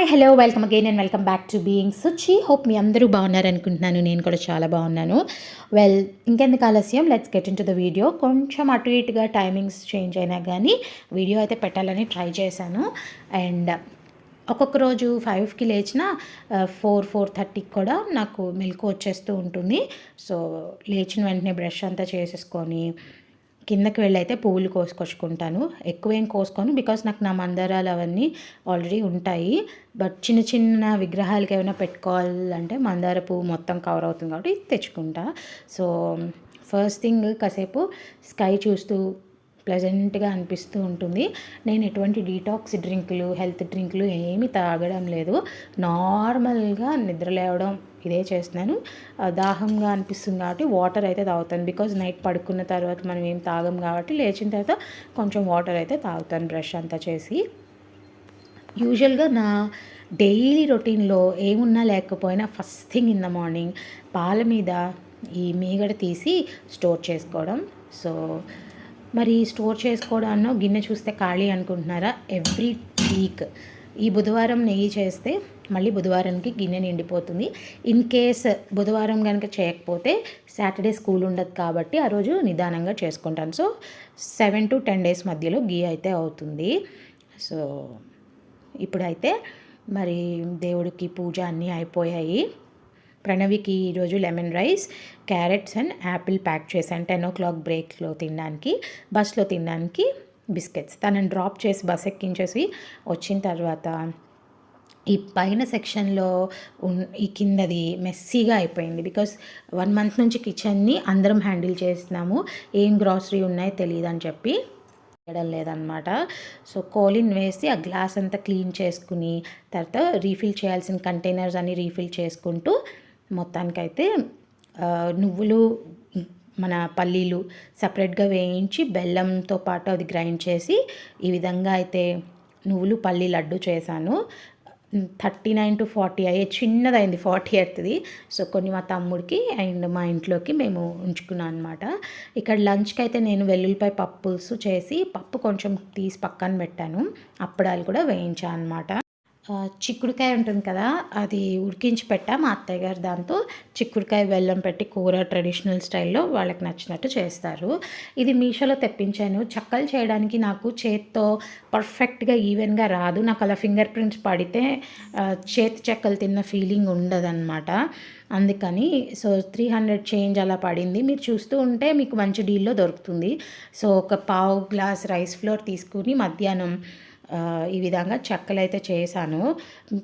Hi hello welcome again and welcome back to being Suchi hope మీ అందరూ బాగున్నారనుకుంటున్నాను నేను కూడా చాలా బాగున్నాను. వెల్ ఇంకెందుకు ఆలస్యం? Let's get into the video కొంచెం అటు ఇటుగా టైమింగ్స్ చేంజ్ అయినా కానీ వీడియో అయితే పెట్టాలని ట్రై చేశాను. అండ్ ఒక్కొక్క రోజు ఫైవ్కి లేచిన ఫోర్ ఫోర్ థర్టీకి కూడా నాకు మిల్క్ వచ్చేస్తూ ఉంటుంది. సో లేచిన వెంటనే బ్రష్ అంతా చేసేసుకొని కిందకి వెళ్ళైతే పువ్వులు కోసుకొచ్చుకుంటాను. ఎక్కువ ఏం కోసుకోను బికాస్ నాకు నా మందారాలు అవన్నీ ఆల్రెడీ ఉంటాయి. బట్ చిన్న చిన్న విగ్రహాలకి ఏమైనా పెట్టుకోవాలంటే మందార పువ్వు మొత్తం కవర్ అవుతుంది కాబట్టి తెచ్చుకుంటా. సో ఫస్ట్ థింగ్ కాసేపు స్కై చూస్తూ ప్లెజెంట్గా అనిపిస్తూ ఉంటుంది. నేను ఎటువంటి డీటాక్స్ డ్రింకులు హెల్త్ డ్రింకులు ఏమీ తాగడం లేదు. నార్మల్గా నిద్ర లేవడం ఇదే చేస్తున్నాను. దాహంగా అనిపిస్తుంది కాబట్టి వాటర్ అయితే తాగుతాను. బికాజ్ నైట్ పడుకున్న తర్వాత మనం ఏం తాగం కాబట్టి లేచిన తర్వాత కొంచెం వాటర్ అయితే తాగుతాను బ్రష్ అంతా చేసి. యూజువల్గా నా డైలీ రొటీన్లో ఏమున్నా లేకపోయినా first thing in the morning పాల మీద ఈ మీగడ తీసి స్టోర్ చేసుకోవడం. సో మరి స్టోర్ చేసుకోవడాన్నో గిన్నె చూస్తే ఖాళీ అనుకుంటున్నారా? ఎవ్రీ వీక్ ఈ బుధవారం నెయ్యి చేస్తే మళ్ళీ బుధవారానికి గిన్నె నిండిపోతుంది. ఇన్ కేస్ బుధవారం కనుక చేయకపోతే సాటర్డే స్కూల్ ఉండదు కాబట్టి ఆ రోజు నిదానంగా చేసుకుంటాను. So seven to ten days మధ్యలో గీ అయితే అవుతుంది. సో ఇప్పుడైతే మరి దేవుడికి పూజ అన్నీ అయిపోయాయి. ప్రణవికి ఈరోజు lemon rice carrots and apple pack చేశాను. టెన్ ఓ క్లాక్ బ్రేక్లో తినడానికి బస్లో తినడానికి బిస్కెట్స్ తనని డ్రాప్ చేసి బస్ ఎక్కించేసి వచ్చిన తర్వాత ఈ పైన సెక్షన్లో ఈ కిందది మెస్సీగా అయిపోయింది. బికాస్ వన్ మంత్ నుంచి కిచెన్ని అందరం హ్యాండిల్ చేస్తున్నాము. ఏం గ్రాసరీ ఉన్నాయో తెలియదు అని చెప్పి చేయడం లేదనమాట సో కోలిన్ వేసి ఆ గ్లాస్ అంతా క్లీన్ చేసుకుని తర్వాత రీఫిల్ చేయాల్సిన కంటైనర్స్ అన్ని రీఫిల్ చేసుకుంటూ మొత్తానికైతే నువ్వులు మన పల్లీలు సపరేట్గా వేయించి బెల్లంతో పాటు అది గ్రైండ్ చేసి ఈ విధంగా అయితే నువ్వులు పల్లి లడ్డు చేశాను. థర్టీ నైన్ టు ఫార్టీ అయ్యే చిన్నదైంది ఫార్టీ అవుతుంది సో కొన్ని మా తమ్ముడికి అండ్ మా ఇంట్లోకి మేము ఉంచుకున్నాం అనమాట ఇక్కడ లంచ్కి అయితే నేను వెల్లుల్లిపాయ పప్పు చేసి పప్పు కొంచెం తీసి పక్కన పెట్టాను. అప్పడాలు కూడా వేయించాను అనమాట చిక్కుడుకాయ ఉంటుంది కదా అది ఉడికించి పెట్టా మా అత్తయ్య గారు దాంతో. చిక్కుడుకాయ బెల్లం పెట్టి కూర ట్రెడిషనల్ స్టైల్లో వాళ్ళకి నచ్చినట్టు చేస్తారు. ఇది మీషోలో తెప్పించాను. చక్కలు చేయడానికి నాకు చేత్తో పర్ఫెక్ట్గా ఈవెన్గా రాదు. నాకు అలా ఫింగర్ ప్రింట్స్ పడితే చేతి చెక్కలు తిన్న ఫీలింగ్ ఉండదన్నమాట. అందుకని సో త్రీ హండ్రెడ్ చేంజ్ అలా పడింది. మీరు చూస్తూ ఉంటే మీకు మంచి డీల్లో దొరుకుతుంది. సో ఒక పావు గ్లాస్ రైస్ ఫ్లోర్ తీసుకుని మధ్యాహ్నం ఈ విధంగా చెక్కలు అయితే చేశాను.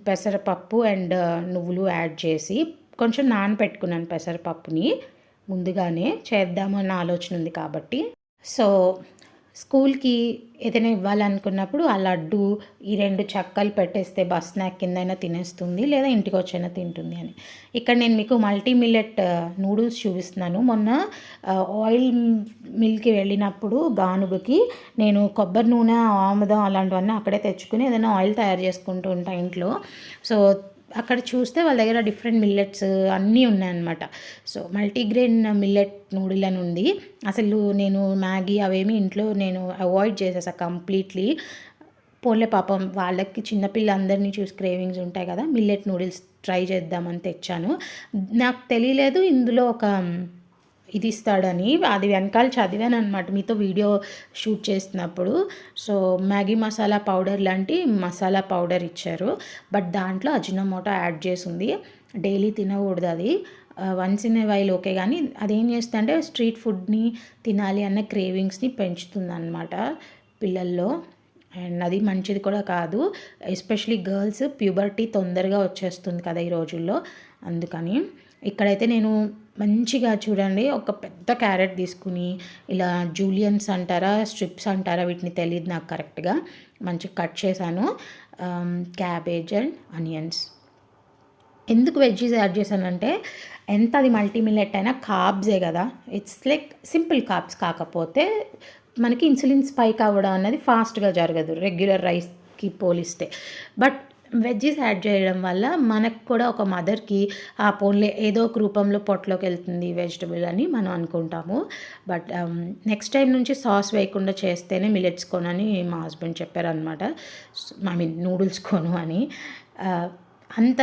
పెసరపప్పు అండ్ నువ్వులు యాడ్ చేసి కొంచెం నానబెట్టుకున్నాను పెసరపప్పుని. ముందుగానే చేద్దామన్న ఆలోచన ఉంది కాబట్టి. సో స్కూల్కి ఏదైనా ఇవ్వాలనుకున్నప్పుడు ఆ లడ్డు ఈ రెండు చక్కలు పెట్టేస్తే బస్ స్నాక్ కిందైనా తినేస్తుంది లేదా ఇంటికి వచ్చైనా తింటుంది అని. ఇక్కడ నేను మీకు మల్టీ మిల్లెట్ నూడిల్స్ చూపిస్తున్నాను. మొన్న ఆయిల్ మిల్కి వెళ్ళినప్పుడు గానుగకి నేను కొబ్బరి నూనె ఆముదం అలాంటివన్నీ అక్కడే తెచ్చుకుని ఏదైనా ఆయిల్ తయారు చేసుకుంటూ ఉంటాను ఇంట్లో. సో అక్కడ చూస్తే వాళ్ళ దగ్గర డిఫరెంట్ మిల్లెట్స్ అన్నీ ఉన్నాయన్నమాట. సో మల్టీగ్రెయిన్ మిల్లెట్ నూడిల్ అని ఉంది. అసలు నేను మ్యాగీ అవేమి ఇంట్లో నేను అవాయిడ్ చేసేసా కంప్లీట్లీ పోన్లే పాపం వాళ్ళకి చిన్నపిల్లందరినీ చూసి క్రేవింగ్స్ ఉంటాయి కదా మిల్లెట్ నూడిల్స్ ట్రై చేద్దామని తెచ్చాను. నాకు తెలియలేదు ఇందులో ఒక ఇది ఇస్తాడని అది వెనకాల చదివాను అనమాట మీతో వీడియో షూట్ చేస్తున్నప్పుడు. సో మ్యాగీ మసాలా పౌడర్ లాంటి మసాలా పౌడర్ ఇచ్చారు. బట్ దాంట్లో అజినమోటో యాడ్ చేసింది. డైలీ తినకూడదు అది. Once in a while okay. కానీ అదేం చేస్తుందంటే స్ట్రీట్ ఫుడ్ని తినాలి అన్న క్రేవింగ్స్ని పెంచుతుంది అనమాట పిల్లల్లో. అండ్ అది మంచిది కూడా కాదు. ఎస్పెషలీ గర్ల్స్ ప్యూబర్టీ తొందరగా వచ్చేస్తుంది కదా ఈ రోజుల్లో. అందుకని ఇక్కడైతే నేను మంచిగా చూడండి ఒక పెద్ద క్యారెట్ తీసుకుని ఇలా జూలియన్స్ అంటారా స్ట్రిప్స్ అంటారా వీటిని తెలియదు నాకు కరెక్ట్గా. మంచిగా కట్ చేశాను. Cabbage and onions. ఎందుకు వెజ్జీస్ యాడ్ చేశానంటే ఎంత అది మల్టీమిల్లెట్ అయినా కాబ్సే కదా. ఇట్స్ లైక్ సింపుల్ కాబ్స్ కాకపోతే మనకి ఇన్సులిన్ స్పైక్ అవ్వడం అనేది ఫాస్ట్గా జరగదు. రెగ్యులర్ రైస్కి పోలిస్తే. బట్ వెజ్జీస్ యాడ్ చేయడం వల్ల మనకు కూడా ఒక మదర్కి ఆ పోన్లే ఏదో ఒక రూపంలో పొట్టలోకి వెళ్తుంది వెజిటబుల్ అని మనం అనుకుంటాము. బట్ నెక్స్ట్ టైం నుంచి సాస్ వేయకుండా చేస్తేనే మిలెట్స్ కొనని మా హస్బెండ్ చెప్పారనమాట ఐ మీన్ నూడిల్స్ కొను అని. అంత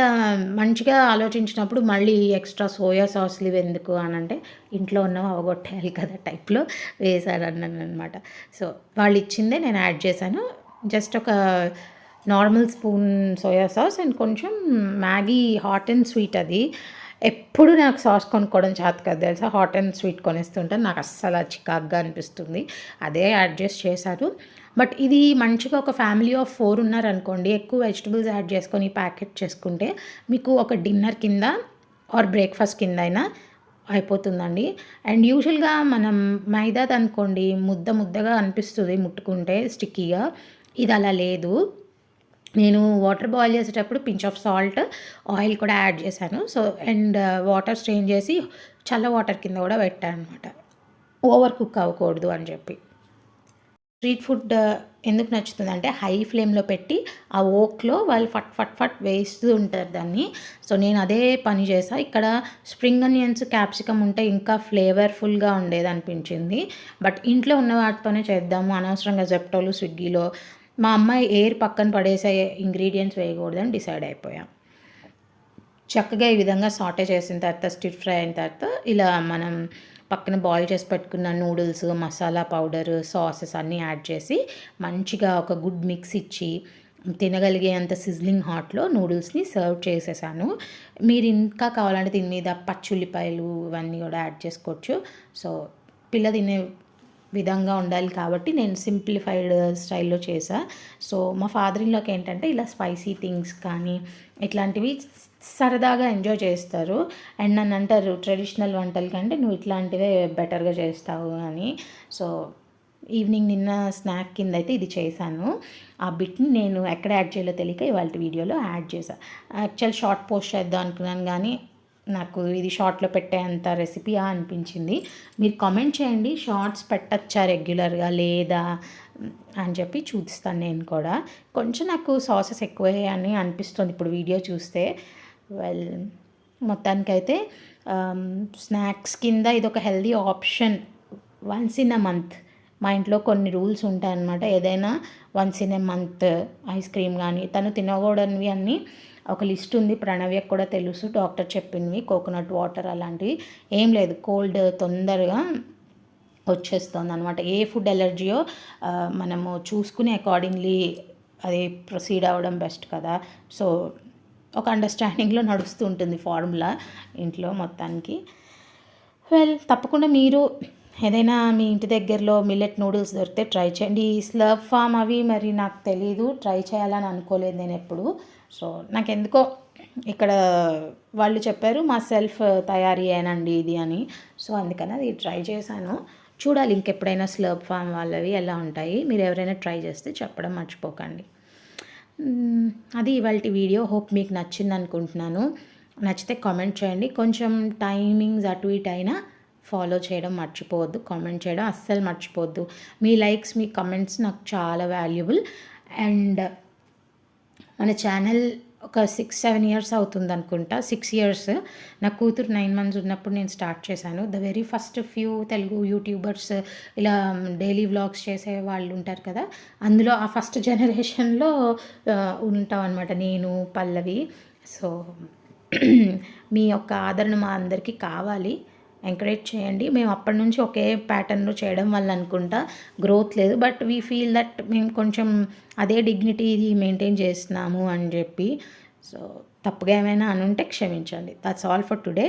మంచిగా ఆలోచించినప్పుడు మళ్ళీ ఎక్స్ట్రా సోయా సాస్లు ఇవి ఎందుకు అని అంటే ఇంట్లో ఉన్నవి అవగొట్టేయాలి కదా టైప్లో వేసాడు అన్నాను అనమాట సో వాళ్ళు ఇచ్చిందే నేను యాడ్ చేశాను. జస్ట్ ఒక normal spoon soya sauce and కొంచెం మ్యాగీ హాట్ అండ్ స్వీట్ అది. ఎప్పుడు నాకు సాస్ కొనుక్కోవడం చేత కదా తెలుసా? హాట్ అండ్ స్వీట్ కొనేస్తుంటే నాకు అస్సలు చికాగ్గా అనిపిస్తుంది. అదే అడ్జస్ట్ చేశారు బట్ ఇది మంచిగా ఒక ఫ్యామిలీ ఆఫ్ ఫోర్ ఉన్నారనుకోండి ఎక్కువ వెజిటబుల్స్ యాడ్ చేసుకొని ప్యాకెట్ చేసుకుంటే మీకు ఒక డిన్నర్ కింద ఆర్ బ్రేక్ఫాస్ట్ కింద అయినా అయిపోతుందండి. అండ్ యూజువల్గా మనం మైదా అనుకోండి ముద్ద ముద్దగా అనిపిస్తుంది ముట్టుకుంటే స్టిక్కీగా. ఇది అలా లేదు. నేను వాటర్ బాయిల్ చేసేటప్పుడు పించ్ ఆఫ్ సాల్ట్ ఆయిల్ కూడా యాడ్ చేశాను. సో అండ్ వాటర్ స్ట్రెయిన్ చేసి చల్ల వాటర్ కింద కూడా పెట్టాను అనమాట ఓవర్ కుక్ అవ్వకూడదు అని చెప్పి. స్ట్రీట్ ఫుడ్ uh, ఎందుకు నచ్చుతుంది అంటే హై ఫ్లేమ్లో పెట్టి ఆ ఓక్లో వాళ్ళు ఫట్ ఫట్ ఫట్ వేస్తూ ఉంటారు దాన్ని. సో నేను అదే పని చేసా. ఇక్కడ స్ప్రింగ్ అనియన్స్ క్యాప్సికమ్ ఉంటే ఇంకా ఫ్లేవర్ఫుల్గా ఉండేది అనిపించింది. బట్ ఇంట్లో ఉన్న వాటితోనే చేద్దాము. అనవసరంగా జెప్టోలు స్విగ్గీలో మా అమ్మాయి ఎయిర్ పక్కన పడేసే ఇంగ్రీడియంట్స్ వేయకూడదని డిసైడ్ అయిపోయాం. చక్కగా ఈ విధంగా సాటే చేసిన తర్వాత స్టిర్ ఫ్రై అయిన తర్వాత ఇలా మనం పక్కన బాయిల్ చేసి పెట్టుకున్న నూడిల్స్ మసాలా పౌడర్ సాసెస్ అన్నీ యాడ్ చేసి మంచిగా ఒక గుడ్ మిక్స్ ఇచ్చి తినగలిగే అంత సిజ్లింగ్ హాట్లో నూడిల్స్ని సర్వ్ చేసేసాను. మీరు ఇంకా కావాలంటే దీని మీద పచ్చుల్లిపాయలు ఇవన్నీ కూడా యాడ్ చేసుకోవచ్చు. సో పిల్ల తినే విధంగా ఉండాలి కాబట్టి నేను సింప్లిఫైడ్ స్టైల్లో చేసా సో మా ఫాదర్ ఇన్లోకి ఏంటంటే ఇలా స్పైసీ థింగ్స్ కానీ ఇట్లాంటివి సరదాగా ఎంజాయ్ చేస్తారు. అండ్ నన్ను అంటారు ట్రెడిషనల్ వంటల కంటే నువ్వు ఇట్లాంటివే బెటర్గా చేస్తావు అని. సో ఈవినింగ్ నిన్న స్నాక్ కింద అయితే ఇది చేశాను. ఆ బిట్ని నేను ఎక్కడ యాడ్ చేయాలో తెలియక ఇవాళ వీడియోలో యాడ్ చేశాను యాక్చువల్ షార్ట్ పోస్ట్ చేద్దాం అనుకున్నాను కానీ నాకు ఇది షార్ట్లో పెట్టేంత రెసిపీయా అనిపించింది. మీరు కామెంట్ చేయండి షార్ట్స్ పెట్టచ్చా రెగ్యులర్గా లేదా అని చెప్పి చూపిస్తాను నేను కూడా. కొంచెం నాకు సాసెస్ ఎక్కువే అని అనిపిస్తుంది ఇప్పుడు వీడియో చూస్తే. వెల్ మొత్తానికైతే స్నాక్స్ కింద ఇది ఒక healthy option. Once in a month. మా ఇంట్లో కొన్ని రూల్స్ ఉంటాయన్నమాట. ఏదైనా once in a month ice cream కానీ తను తినకూడనివి అన్నీ ఒక లిస్ట్ ఉంది. ప్రణవ్యకు కూడా తెలుసు. డాక్టర్ చెప్పినవి కోకోనట్ వాటర్ అలాంటివి. ఏం లేదు. కోల్డ్ తొందరగా వచ్చేస్తుంది అనమాట ఏ ఫుడ్ ఎలర్జీయో మనము చూసుకుని అకార్డింగ్లీ అది ప్రొసీడ్ అవ్వడం బెస్ట్ కదా. సో ఒక అండర్స్టాండింగ్లో నడుస్తూ ఉంటుంది ఫార్ములా ఇంట్లో మొత్తానికి. వెల్ తప్పకుండా మీరు ఏదైనా మీ ఇంటి దగ్గరలో మిల్లెట్ నూడిల్స్ దొరికితే ట్రై చేయండి. ఈ స్లర్ప్ ఫామ్ అవి మరి నాకు తెలీదు. ట్రై చేయాలని అనుకోలేదు నేను ఎప్పుడు. సో నాకు ఎందుకో ఇక్కడ వాళ్ళు చెప్పారు మా సెల్ఫ్ తయారీ అయినండి ఇది అని. సో అందుకని అది ట్రై చేశాను. చూడాలి ఇంకెప్పుడైనా స్లర్ప్ ఫామ్ వాళ్ళవి ఎలా ఉంటాయి. మీరు ఎవరైనా ట్రై చేస్తే చెప్పడం మర్చిపోకండి. అది ఇవాళ వీడియో. హోప్ మీకు నచ్చింది అనుకుంటున్నాను. నచ్చితే కామెంట్ చేయండి. కొంచెం టైమింగ్స్ అటు ఇటు అయినా ఫాలో చేయడం మర్చిపోవద్దు. కామెంట్ చేయడం అస్సలు మర్చిపోవద్దు. మీ లైక్స్ మీ కమెంట్స్ నాకు చాలా వాల్యుబుల్. అండ్ మన ఛానల్ ఒక సిక్స్ సెవెన్ ఇయర్స్ అవుతుంది అనుకుంటా సిక్స్ ఇయర్స్ నా కూతురు నైన్ మంత్స్ ఉన్నప్పుడు నేను స్టార్ట్ చేశాను. The very first few Telugu YouTubers ఇలా um, డైలీ వ్లాగ్స్ చేసే వాళ్ళు ఉంటారు కదా అందులో ఆ ఫస్ట్ జనరేషన్లో ఉంటాం అనమాట నేను పల్లవి. సో మీ యొక్క ఆదరణ మా అందరికీ కావాలి. ఎంకరేజ్ చేయండి. మేము అప్పటి నుంచి ఒకే ప్యాటర్న్లో చేయడం వల్ల అనుకుంటా గ్రోత్ లేదు. బట్ వీ ఫీల్ దట్ మేము కొంచెం అదే డిగ్నిటీ మెయింటైన్ చేస్తున్నాము అని చెప్పి సో తప్పుగా ఏమైనా అనుంటే క్షమించండి. That's all for today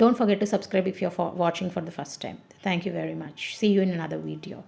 don't forget to subscribe if you're watching for the first time thank you very much see you in another video